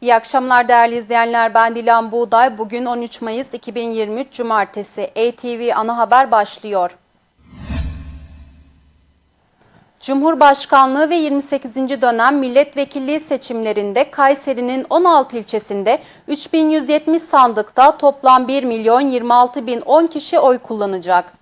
İyi akşamlar değerli izleyenler. Ben Dilan Buğday. Bugün 13 Mayıs 2023 Cumartesi. ATV Ana Haber başlıyor. Cumhurbaşkanlığı ve 28. dönem milletvekilliği seçimlerinde Kayseri'nin 16 ilçesinde 3170 sandıkta toplam 1 milyon 26 bin 10 kişi oy kullanacak.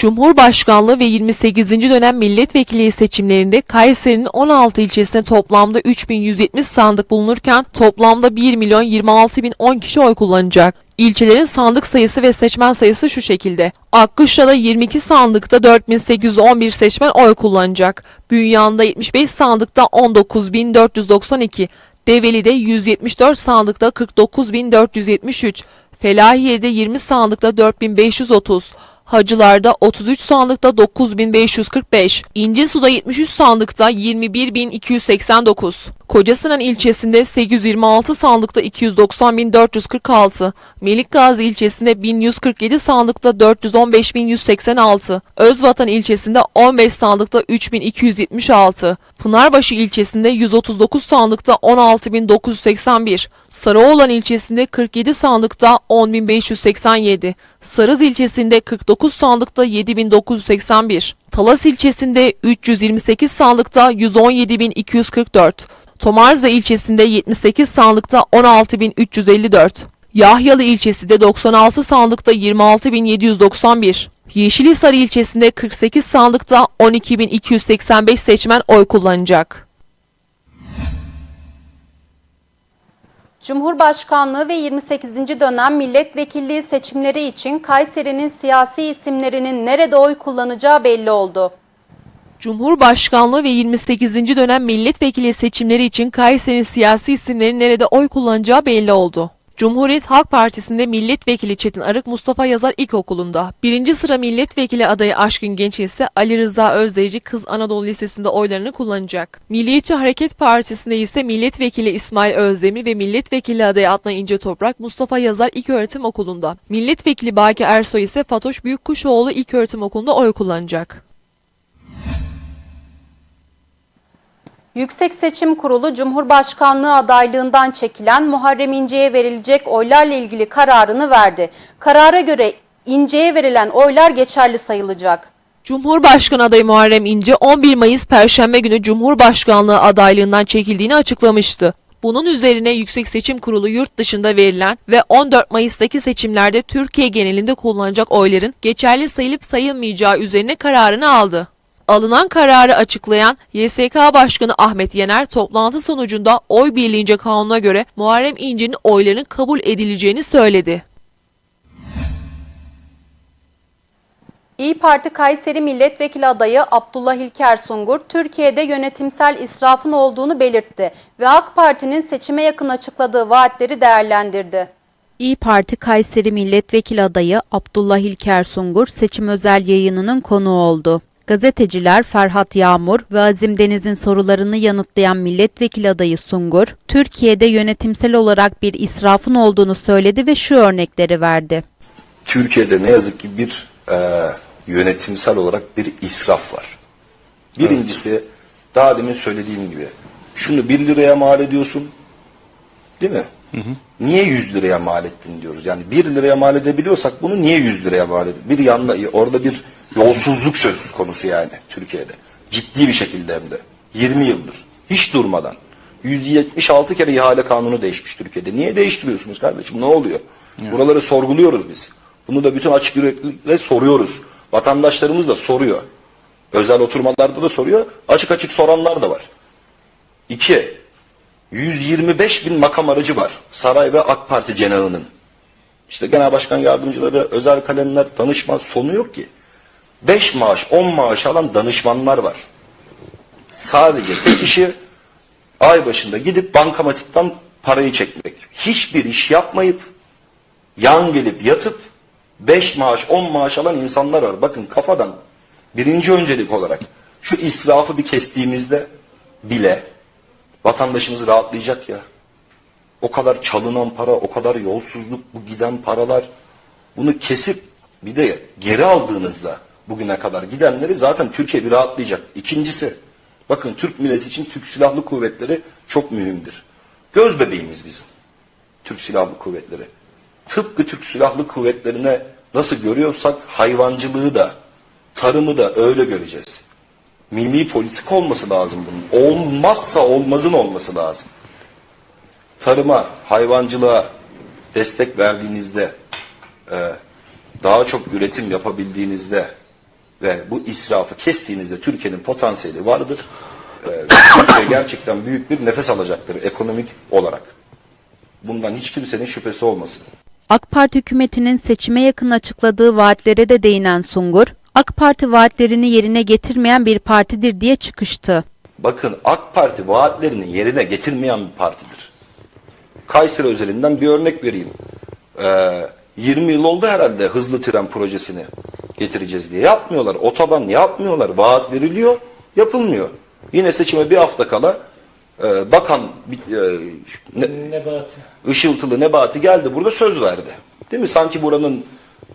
Cumhurbaşkanlığı ve 28. dönem milletvekilliği seçimlerinde Kayseri'nin 16 ilçesinde toplamda 3170 sandık bulunurken toplamda 1 milyon 26 bin 10 kişi oy kullanacak. İlçelerin sandık sayısı ve seçmen sayısı şu şekilde. Akkuşa'da 22 sandıkta 4811 seçmen oy kullanacak. Bünyan'da 75 sandıkta 19492, Develi'de 174 sandıkta 49473, Felahiye'de 20 sandıkta 4530, Hacılar'da 33 sandıkta 9545, İncesu'da 73 sandıkta 21289, Kocasinan ilçesinde 826 sandıkta 290446, Melikgazi ilçesinde 1147 sandıkta 415186, Özvatan ilçesinde 15 sandıkta 3276, Pınarbaşı ilçesinde 139 sandıkta 16981, Sarıoğlan ilçesinde 47 sandıkta 10587, Sarız ilçesinde 49 sandıkta 7981, Talas ilçesinde 328 sandıkta 117244, Tomarza ilçesinde 78 sandıkta 16354, Yahyalı ilçesinde 96 sandıkta 26791, Yeşilhisar ilçesinde 48 sandıkta 12285 seçmen oy kullanacak. Cumhurbaşkanlığı ve 28. dönem milletvekilliği seçimleri için Kayseri'nin siyasi isimlerinin nerede oy kullanacağı belli oldu. Cumhurbaşkanlığı ve 28. dönem milletvekili seçimleri için Kayseri'nin siyasi isimlerin nerede oy kullanacağı belli oldu. Cumhuriyet Halk Partisi'nde milletvekili Çetin Arık Mustafa Yazar İlkokulu'nda. Birinci sıra milletvekili adayı Aşkın Genç ise Ali Rıza Özderici Kız Anadolu Lisesi'nde oylarını kullanacak. Milliyetçi Hareket Partisi'nde ise milletvekili İsmail Özdemir ve milletvekili adayı Adnan İnce Toprak Mustafa Yazar İlköğretim Okulu'nda. Milletvekili Baki Ersoy ise Fatoş Büyükkuşoğlu İlköğretim Okulu'nda oy kullanacak. Yüksek Seçim Kurulu Cumhurbaşkanlığı adaylığından çekilen Muharrem İnce'ye verilecek oylarla ilgili kararını verdi. Karara göre İnce'ye verilen oylar geçerli sayılacak. Cumhurbaşkanı adayı Muharrem İnce 11 Mayıs Perşembe günü Cumhurbaşkanlığı adaylığından çekildiğini açıklamıştı. Bunun üzerine Yüksek Seçim Kurulu yurt dışında verilen ve 14 Mayıs'taki seçimlerde Türkiye genelinde kullanacak oyların geçerli sayılıp sayılmayacağı üzerine kararını aldı. Alınan kararı açıklayan YSK Başkanı Ahmet Yener toplantı sonucunda oy birliğince kanuna göre Muharrem İnce'nin oylarının kabul edileceğini söyledi. İyi Parti Kayseri Milletvekili adayı Abdullah İlker Sungur, Türkiye'de yönetimsel israfın olduğunu belirtti ve AK Parti'nin seçime yakın açıkladığı vaatleri değerlendirdi. İyi Parti Kayseri Milletvekili adayı Abdullah İlker Sungur seçim özel yayınının konuğu oldu. Gazeteciler Ferhat Yağmur ve Azim Deniz'in sorularını yanıtlayan milletvekili adayı Sungur, Türkiye'de yönetimsel olarak bir israfın olduğunu söyledi ve şu örnekleri verdi. Türkiye'de ne yazık ki bir e, yönetimsel olarak bir israf var. Birincisi daha demin söylediğim gibi şunu 1 liraya mal ediyorsun değil mi? Niye 100 liraya mal ettin diyoruz. Yani 1 liraya mal edebiliyorsak bunu niye 100 liraya mal ediyoruz? Bir yanda orada bir yolsuzluk söz konusu yani Türkiye'de. Ciddi bir şekilde hem de. 20 yıldır. Hiç durmadan. 176 kere ihale kanunu değişmiş Türkiye'de. Niye değiştiriyorsunuz kardeşim? Ne oluyor? Buraları sorguluyoruz biz. Bunu da bütün açık yüreklilikle soruyoruz. Vatandaşlarımız da soruyor. Özel oturmalarda da soruyor. Açık açık soranlar da var. İki, 125 bin makam aracı var. Saray ve AK Parti cenahının. İşte genel başkan yardımcıları, özel kalemler, danışman sonu yok ki. 5 maaş, 10 maaş alan danışmanlar var. Sadece tek işi ay başında gidip bankamatikten parayı çekmek. Hiçbir iş yapmayıp yan gelip yatıp 5 maaş 10 maaş alan insanlar var. Bakın kafadan birinci öncelik olarak şu israfı bir kestiğimizde bile vatandaşımız rahatlayacak ya. O kadar çalınan para, o kadar yolsuzluk, bu giden paralar bunu kesip bir de geri aldığınızda bugüne kadar gidenleri zaten Türkiye bir rahatlayacak. İkincisi bakın Türk milleti için Türk Silahlı Kuvvetleri çok mühimdir. göz bebeğimiz bizim. Türk Silahlı Kuvvetleri. Tıpkı Türk Silahlı Kuvvetlerine nasıl görüyorsak hayvancılığı da, tarımı da öyle göreceğiz. Milli politik olması lazım bunun. Olmazsa olmazın olması lazım. Tarıma, hayvancılığa destek verdiğinizde, e, daha çok üretim yapabildiğinizde ve bu israfı kestiğinizde Türkiye'nin potansiyeli vardır. Türkiye gerçekten büyük bir nefes alacaktır ekonomik olarak. Bundan hiç kimsenin şüphesi olmasın. AK Parti hükümetinin seçime yakın açıkladığı vaatlere de değinen Sungur, AK Parti vaatlerini yerine getirmeyen bir partidir diye çıkıştı. Bakın AK Parti vaatlerini yerine getirmeyen bir partidir. Kayseri özelinden bir örnek vereyim. Ee, 20 yıl oldu herhalde hızlı tren projesini getireceğiz diye. Yapmıyorlar. Otoban yapmıyorlar. Vaat veriliyor, yapılmıyor. Yine seçime bir hafta kala e, bakan e, ne- Nebati. Işıltılı Nebati geldi burada söz verdi. Değil mi? Sanki buranın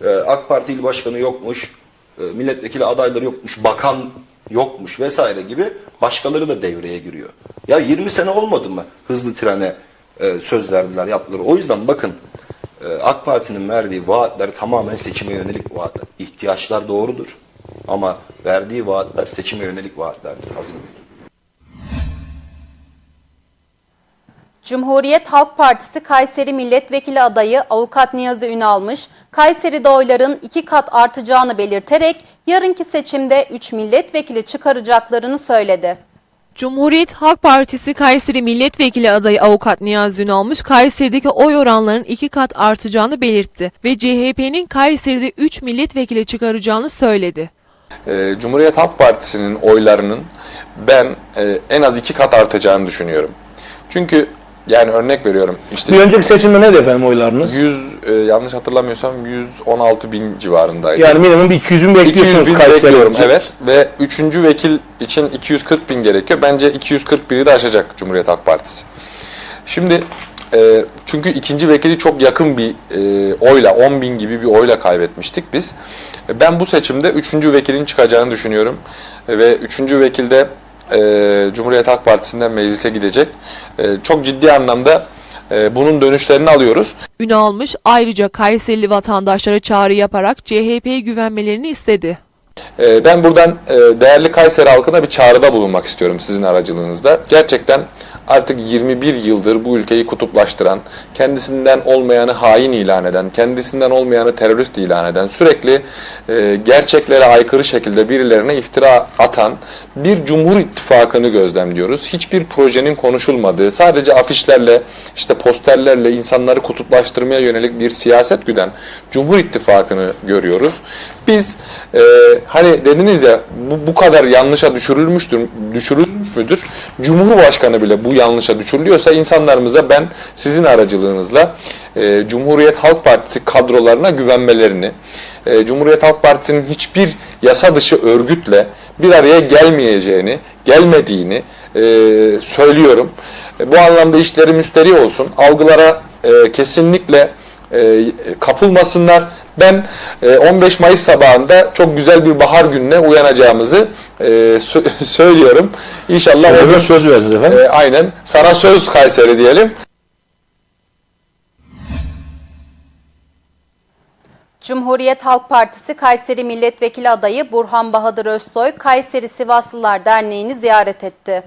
e, AK Parti il başkanı yokmuş, milletvekili adayları yokmuş, bakan yokmuş vesaire gibi başkaları da devreye giriyor. Ya 20 sene olmadı mı hızlı trene e, söz verdiler, yaptılar. O yüzden bakın e, AK Parti'nin verdiği vaatler tamamen seçime yönelik vaatler. İhtiyaçlar doğrudur ama verdiği vaatler seçime yönelik vaatlerdir Hazım Bey. Cumhuriyet Halk Partisi Kayseri Milletvekili adayı Avukat Niyazi Ünalmış, Kayseri'de oyların iki kat artacağını belirterek yarınki seçimde 3 milletvekili çıkaracaklarını söyledi. Cumhuriyet Halk Partisi Kayseri Milletvekili adayı avukat Niyazi Ünalmış, Kayseri'deki oy oranlarının iki kat artacağını belirtti ve CHP'nin Kayseri'de 3 milletvekili çıkaracağını söyledi. Ee, Cumhuriyet Halk Partisi'nin oylarının ben e, en az iki kat artacağını düşünüyorum. Çünkü yani örnek veriyorum Bir işte önceki seçimde neydi efendim oylarınız? 100 e, yanlış hatırlamıyorsam 116 bin civarındaydı. Yani minimum bir 200 bin 200 bekliyorsunuz bin Kayseri bekliyorum için. evet ve üçüncü vekil için 240 bin gerekiyor. Bence 241'i de aşacak Cumhuriyet Halk Partisi. Şimdi e, çünkü ikinci vekili çok yakın bir e, oyla 10 bin gibi bir oyla kaybetmiştik biz. E, Ben bu seçimde üçüncü vekilin çıkacağını düşünüyorum. E, ve üçüncü vekilde e, Cumhuriyet Halk Partisi'nden meclise gidecek. E, çok ciddi anlamda e, bunun dönüşlerini alıyoruz. Ünalmış ayrıca Kayserili vatandaşlara çağrı yaparak CHP'ye güvenmelerini istedi. Ee, Ben buradan e, değerli Kayseri halkına bir çağrıda bulunmak istiyorum sizin aracılığınızda. Gerçekten artık 21 yıldır bu ülkeyi kutuplaştıran, kendisinden olmayanı hain ilan eden, kendisinden olmayanı terörist ilan eden, sürekli e, gerçeklere aykırı şekilde birilerine iftira atan bir Cumhur İttifakı'nı gözlemliyoruz. Hiçbir projenin konuşulmadığı, sadece afişlerle, işte posterlerle insanları kutuplaştırmaya yönelik bir siyaset güden Cumhur İttifakı'nı görüyoruz. Biz e, hani dediniz ya bu, bu kadar yanlışa düşürülmüştür, düşürülmüş müdür? Cumhurbaşkanı bile bu yanlışa düşürülüyorsa insanlarımıza ben sizin aracılığınızla e, Cumhuriyet Halk Partisi kadrolarına güvenmelerini, e, Cumhuriyet Halk Partisi'nin hiçbir yasa dışı örgütle bir araya gelmeyeceğini, gelmediğini e, söylüyorum. E, bu anlamda işleri müsteri olsun. Algılara e, kesinlikle e, kapılmasınlar. Ben e, 15 Mayıs sabahında çok güzel bir bahar gününe uyanacağımızı e, sö- söylüyorum. İnşallah o Öyle gün bir söz verdiniz efendim. e, aynen sana söz Kayseri diyelim. Cumhuriyet Halk Partisi Kayseri Milletvekili adayı Burhan Bahadır Özsoy, Kayseri Sivaslılar Derneği'ni ziyaret etti.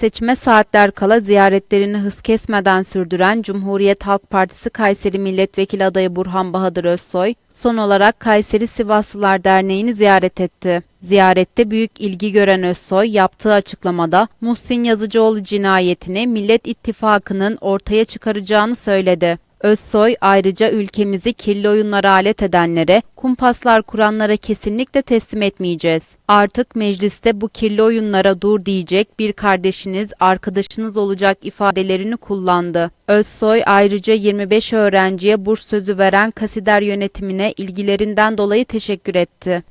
Seçime saatler kala ziyaretlerini hız kesmeden sürdüren Cumhuriyet Halk Partisi Kayseri Milletvekili adayı Burhan Bahadır Özsoy, son olarak Kayseri Sivaslılar Derneği'ni ziyaret etti. Ziyarette büyük ilgi gören Özsoy yaptığı açıklamada Muhsin Yazıcıoğlu cinayetini Millet İttifakı'nın ortaya çıkaracağını söyledi. Özsoy ayrıca ülkemizi kirli oyunlara alet edenlere, kumpaslar kuranlara kesinlikle teslim etmeyeceğiz. Artık mecliste bu kirli oyunlara dur diyecek bir kardeşiniz, arkadaşınız olacak ifadelerini kullandı. Özsoy ayrıca 25 öğrenciye burs sözü veren Kasider yönetimine ilgilerinden dolayı teşekkür etti.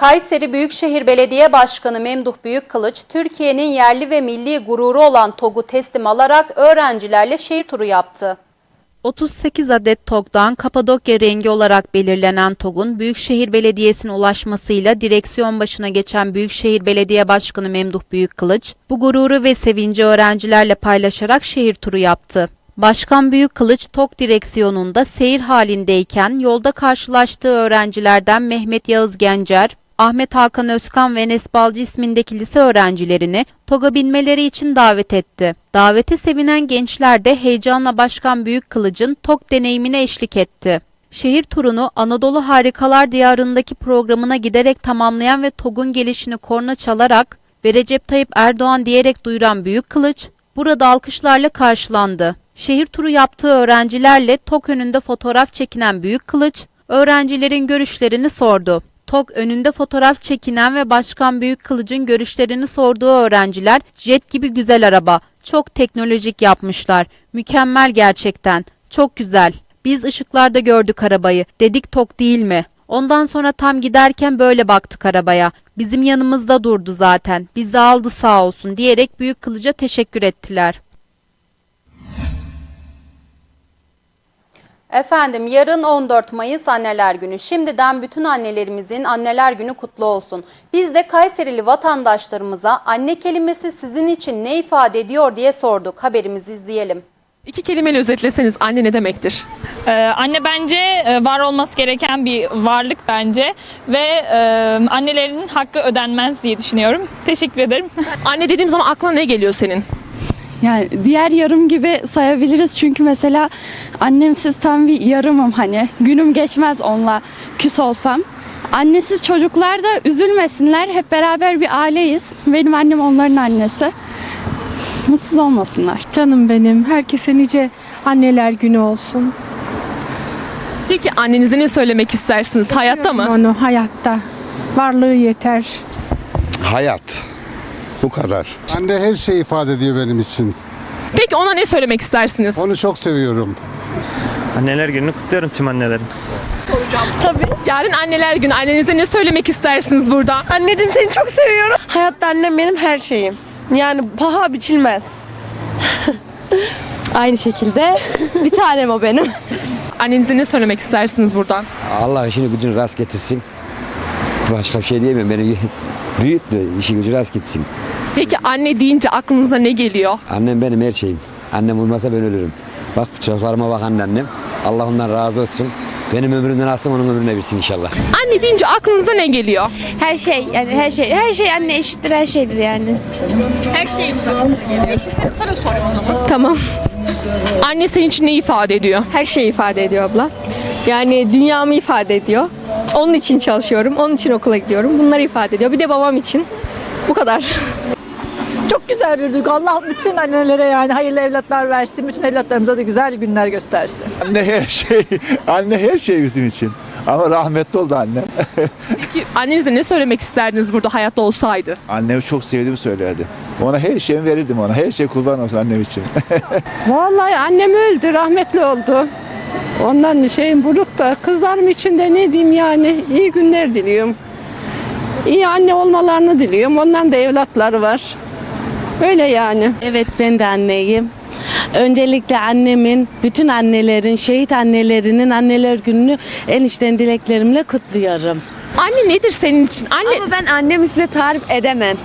Kayseri Büyükşehir Belediye Başkanı Memduh Büyükkılıç, Türkiye'nin yerli ve milli gururu olan TOG'u teslim alarak öğrencilerle şehir turu yaptı. 38 adet TOG'dan Kapadokya rengi olarak belirlenen TOG'un Büyükşehir Belediyesi'ne ulaşmasıyla direksiyon başına geçen Büyükşehir Belediye Başkanı Memduh Büyükkılıç, bu gururu ve sevinci öğrencilerle paylaşarak şehir turu yaptı. Başkan Büyükkılıç TOG direksiyonunda seyir halindeyken yolda karşılaştığı öğrencilerden Mehmet Yağız Gencer, Ahmet Hakan Özkan ve Enes Balcı ismindeki lise öğrencilerini TOG'a binmeleri için davet etti. Davete sevinen gençler de heyecanla Başkan Büyükkılıç'ın TOG deneyimine eşlik etti. Şehir turunu Anadolu Harikalar Diyarı'ndaki programına giderek tamamlayan ve TOG'un gelişini korna çalarak ve Recep Tayyip Erdoğan diyerek duyuran Büyükkılıç, burada alkışlarla karşılandı. Şehir turu yaptığı öğrencilerle TOG önünde fotoğraf çekinen Büyükkılıç, öğrencilerin görüşlerini sordu. TOG önünde fotoğraf çekinen ve Başkan Büyükkılıç'ın görüşlerini sorduğu öğrenciler jet gibi güzel araba, çok teknolojik yapmışlar, mükemmel gerçekten, çok güzel. Biz ışıklarda gördük arabayı, dedik TOG değil mi? Ondan sonra tam giderken böyle baktık arabaya. Bizim yanımızda durdu zaten. Bizi aldı sağ olsun diyerek Büyük Kılıç'a teşekkür ettiler. Efendim yarın 14 Mayıs Anneler Günü. Şimdiden bütün annelerimizin Anneler Günü kutlu olsun. Biz de Kayserili vatandaşlarımıza anne kelimesi sizin için ne ifade ediyor diye sorduk. Haberimizi izleyelim. İki kelimeyle özetleseniz anne ne demektir? Ee, anne bence e, var olması gereken bir varlık bence ve e, annelerin hakkı ödenmez diye düşünüyorum. Teşekkür ederim. Anne dediğim zaman aklına ne geliyor senin? Yani diğer yarım gibi sayabiliriz çünkü mesela annemsiz tam bir yarımım hani günüm geçmez onunla küs olsam. Annesiz çocuklar da üzülmesinler hep beraber bir aileyiz. Benim annem onların annesi. Mutsuz olmasınlar. Canım benim. Herkese nice anneler günü olsun. Peki annenize ne söylemek istersiniz? Hayatta mı? Onu hayatta. Varlığı yeter. Hayat. Bu kadar. Anne her şeyi ifade ediyor benim için. Peki ona ne söylemek istersiniz? Onu çok seviyorum. Anneler gününü kutluyorum tüm annelerin. Tabii. Yarın anneler günü. Annenize ne söylemek istersiniz burada? Anneciğim seni çok seviyorum. Hayatta annem benim her şeyim. Yani paha biçilmez. Aynı şekilde bir tanem o benim. Annenize ne söylemek istersiniz buradan? Allah işini gücünü rast getirsin. Başka bir şey diyemem. Beni büyüttü. işi gücü rast gitsin. Peki anne deyince aklınıza ne geliyor? Annem benim her şeyim. Annem olmasa ben ölürüm. Bak çocuklarıma bak anneannem. Allah ondan razı olsun. Benim ömrümden alsın onun ömrüne bilsin inşallah. Anne deyince aklınıza ne geliyor? Her şey yani her şey her şey anne eşittir her şeydir yani. Her şeyimiz aklına geliyor. Sana, sana sorayım o zaman. Tamam. Anne senin için ne ifade ediyor? Her şeyi ifade ediyor abla. Yani dünyamı ifade ediyor. Onun için çalışıyorum. Onun için okula gidiyorum. Bunları ifade ediyor. Bir de babam için. Bu kadar. Çok güzel bir duygu. Allah bütün annelere yani hayırlı evlatlar versin. Bütün evlatlarımıza da güzel günler göstersin. Anne her şey. Anne her şey bizim için. Ama rahmetli oldu annem. Peki annenize ne söylemek isterdiniz burada hayatta olsaydı? Annemi çok sevdiğimi söylerdi. Ona her şeyimi verirdim ona. Her şey kurban olsun annem için. Vallahi annem öldü. Rahmetli oldu. Ondan şeyim buruk da kızlarım için de ne diyeyim yani iyi günler diliyorum. İyi anne olmalarını diliyorum. Onların da evlatları var. Öyle yani. Evet ben de anneyim. Öncelikle annemin, bütün annelerin, şehit annelerinin anneler gününü en içten dileklerimle kutluyorum. Anne nedir senin için? Anne Ama ben annemi size tarif edemem.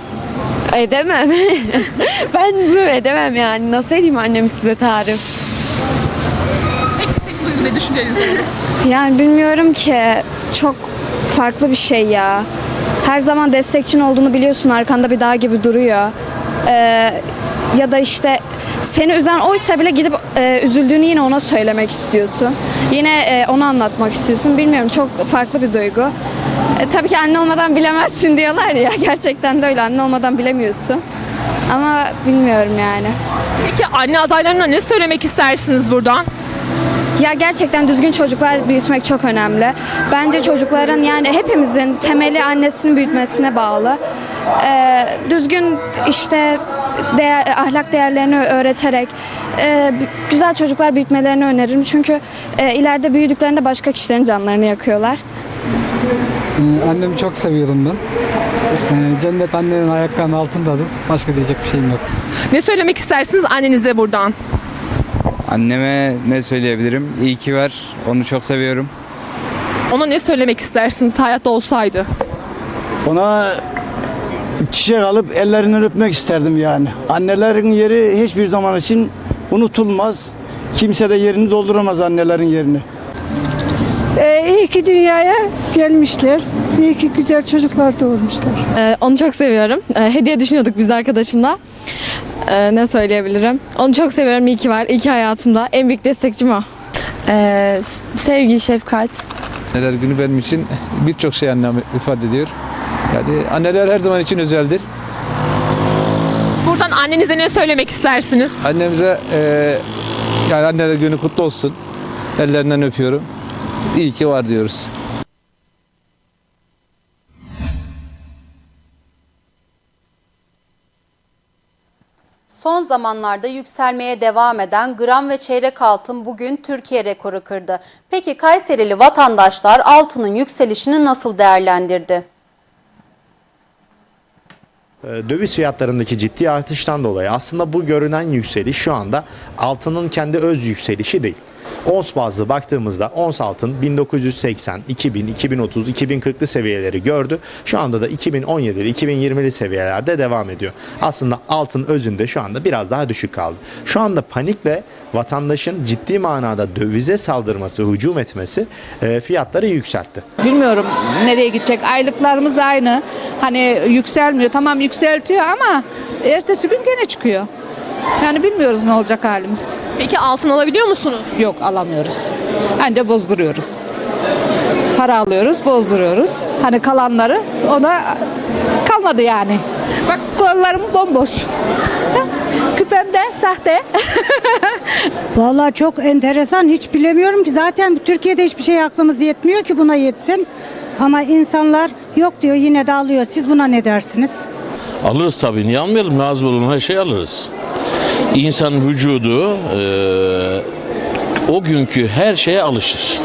Edemem. ben bunu edemem yani. Nasıl edeyim annemi size tarif? Düşünceniz nedir? Yani bilmiyorum ki. Çok farklı bir şey ya. Her zaman destekçin olduğunu biliyorsun. Arkanda bir dağ gibi duruyor. Ee, ya da işte seni üzen oysa bile gidip e, üzüldüğünü yine ona söylemek istiyorsun. Yine e, onu anlatmak istiyorsun. Bilmiyorum çok farklı bir duygu. E, tabii ki anne olmadan bilemezsin diyorlar ya. Gerçekten de öyle. Anne olmadan bilemiyorsun. Ama bilmiyorum yani. Peki anne adaylarına ne söylemek istersiniz buradan? Ya gerçekten düzgün çocuklar büyütmek çok önemli. Bence çocukların yani hepimizin temeli annesinin büyütmesine bağlı. Ee, düzgün işte değer, ahlak değerlerini öğreterek e, güzel çocuklar büyütmelerini öneririm. Çünkü e, ileride büyüdüklerinde başka kişilerin canlarını yakıyorlar. Annemi çok seviyordum ben. Ee, Cennet annenin ayaklarının altındadır. Başka diyecek bir şeyim yok. Ne söylemek istersiniz annenize buradan? Anneme ne söyleyebilirim? İyi ki var. Onu çok seviyorum. Ona ne söylemek istersiniz hayatta olsaydı? Ona çiçek alıp ellerinden öpmek isterdim yani. Annelerin yeri hiçbir zaman için unutulmaz. Kimse de yerini dolduramaz annelerin yerini. iyi ki dünyaya gelmişler. İyi ki güzel çocuklar doğurmuşlar. Ee, onu çok seviyorum. Ee, hediye düşünüyorduk biz de arkadaşımla. Ee, ne söyleyebilirim? Onu çok seviyorum. İyi ki var. İyi ki hayatımda. En büyük destekçim o. sevgi, şefkat. Anneler günü benim için birçok şey anlam ifade ediyor. Yani anneler her zaman için özeldir. Buradan annenize ne söylemek istersiniz? Annemize eee, yani anneler günü kutlu olsun. Ellerinden öpüyorum. İyi ki var diyoruz. Son zamanlarda yükselmeye devam eden gram ve çeyrek altın bugün Türkiye rekoru kırdı. Peki Kayserili vatandaşlar altının yükselişini nasıl değerlendirdi? Döviz fiyatlarındaki ciddi artıştan dolayı aslında bu görünen yükseliş şu anda altının kendi öz yükselişi değil. Ons bazlı baktığımızda ons altın 1980, 2000, 2030, 2040'lı seviyeleri gördü. Şu anda da 2017'li, 2020'li seviyelerde devam ediyor. Aslında altın özünde şu anda biraz daha düşük kaldı. Şu anda panikle vatandaşın ciddi manada dövize saldırması, hücum etmesi e, fiyatları yükseltti. Bilmiyorum nereye gidecek. Aylıklarımız aynı. Hani yükselmiyor. Tamam yükseltiyor ama ertesi gün gene çıkıyor. Yani bilmiyoruz ne olacak halimiz. Peki altın alabiliyor musunuz? Yok alamıyoruz. Anca bozduruyoruz. Para alıyoruz, bozduruyoruz. Hani kalanları ona kalmadı yani. Bak kollarım bomboş. Küpem de sahte. Vallahi çok enteresan hiç bilemiyorum ki zaten Türkiye'de hiçbir şey aklımız yetmiyor ki buna yetsin. Ama insanlar yok diyor yine de alıyor. Siz buna ne dersiniz? Alırız tabii. Niye almayalım? Lazım olan her şeyi alırız. İnsan vücudu eee, o günkü her şeye alışır.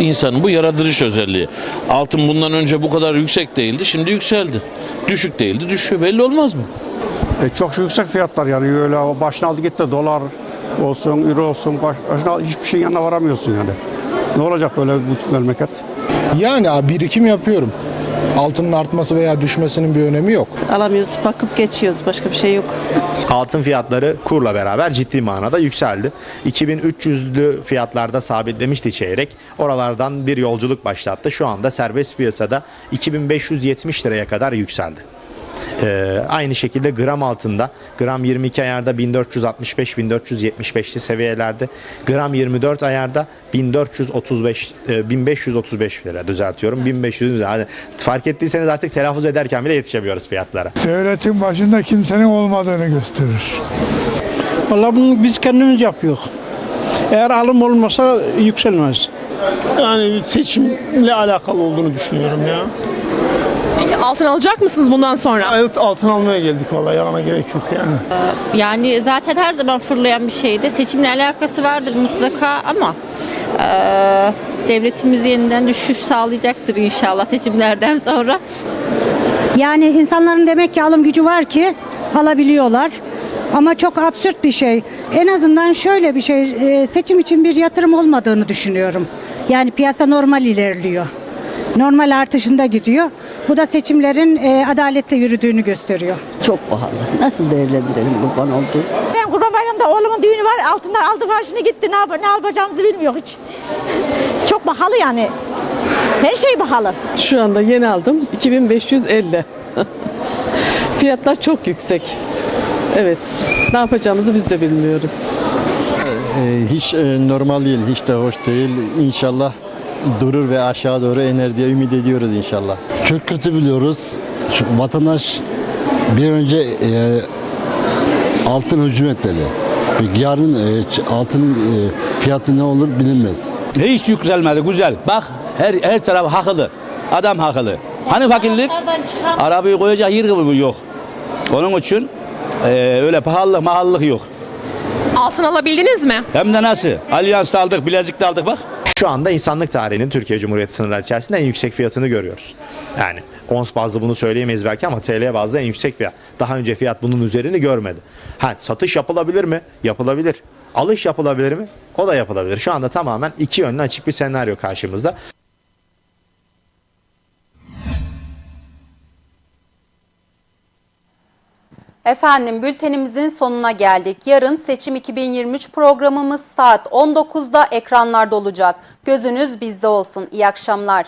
İnsanın bu yaratılış özelliği. Altın bundan önce bu kadar yüksek değildi. Şimdi yükseldi. Düşük değildi. Düşüyor. Belli olmaz mı? çok yüksek fiyatlar yani öyle başına aldı gitti dolar olsun, euro olsun baş, başına hiçbir şeyin yanına varamıyorsun yani. Ne olacak böyle bu memleket? Yani abi birikim yapıyorum. Altının artması veya düşmesinin bir önemi yok. Alamıyoruz, bakıp geçiyoruz. Başka bir şey yok. Altın fiyatları kurla beraber ciddi manada yükseldi. 2300'lü fiyatlarda sabitlemişti çeyrek. Oralardan bir yolculuk başlattı. Şu anda serbest piyasada 2570 liraya kadar yükseldi. Ee, aynı şekilde gram altında gram 22 ayarda 1465-1475'li seviyelerde gram 24 ayarda 1435 e, 1535 lira düzeltiyorum 1500 lira. Hani fark ettiyseniz artık telaffuz ederken bile yetişemiyoruz fiyatlara. Devletin başında kimsenin olmadığını gösterir. Vallahi bunu biz kendimiz yapıyoruz. Eğer alım olmasa yükselmez. Yani seçimle alakalı olduğunu düşünüyorum ya. Altın alacak mısınız bundan sonra? Evet altın almaya geldik vallahi yalana gerek yok yani. Yani zaten her zaman fırlayan bir şeydi. Seçimle alakası vardır mutlaka ama eee, devletimiz yeniden düşüş sağlayacaktır inşallah seçimlerden sonra. Yani insanların demek ki alım gücü var ki alabiliyorlar. Ama çok absürt bir şey. En azından şöyle bir şey, e, seçim için bir yatırım olmadığını düşünüyorum. Yani piyasa normal ilerliyor. Normal artışında gidiyor. Bu da seçimlerin e, adaletle yürüdüğünü gösteriyor. Çok pahalı. Nasıl değerlendirelim kurban olduğu? Ben Kurban Bayramı'nda oğlumun düğünü var. Altından aldı maaşını gitti. Ne, yap ne alacağımızı bilmiyor hiç. Çok pahalı yani. Her şey pahalı. Şu anda yeni aldım. 2550. Fiyatlar çok yüksek. Evet. Ne yapacağımızı biz de bilmiyoruz. hiç normal değil, hiç de hoş değil. İnşallah durur ve aşağı doğru iner diye ümit ediyoruz inşallah. Çok kötü biliyoruz. Şu vatandaş bir önce e, altın hücum etmeli. Yarın e, altının e, fiyatı ne olur bilinmez. Hiç yükselmedi. Güzel. Bak her her taraf haklı. Adam haklı. Hani fakirlik? Arabayı koyacak yer gibi yok. Onun için eee, öyle pahalılık mahallık yok. Altın alabildiniz mi? Hem de nasıl? Alyans aldık, bilezik de aldık bak. Şu anda insanlık tarihinin Türkiye Cumhuriyeti sınırları içerisinde en yüksek fiyatını görüyoruz. Yani ons bazlı bunu söyleyemeyiz belki ama TL bazlı en yüksek fiyat. Daha önce fiyat bunun üzerini görmedi. Ha satış yapılabilir mi? Yapılabilir. Alış yapılabilir mi? O da yapılabilir. Şu anda tamamen iki yönlü açık bir senaryo karşımızda. Efendim bültenimizin sonuna geldik. Yarın Seçim 2023 programımız saat 19'da ekranlarda olacak. Gözünüz bizde olsun. İyi akşamlar.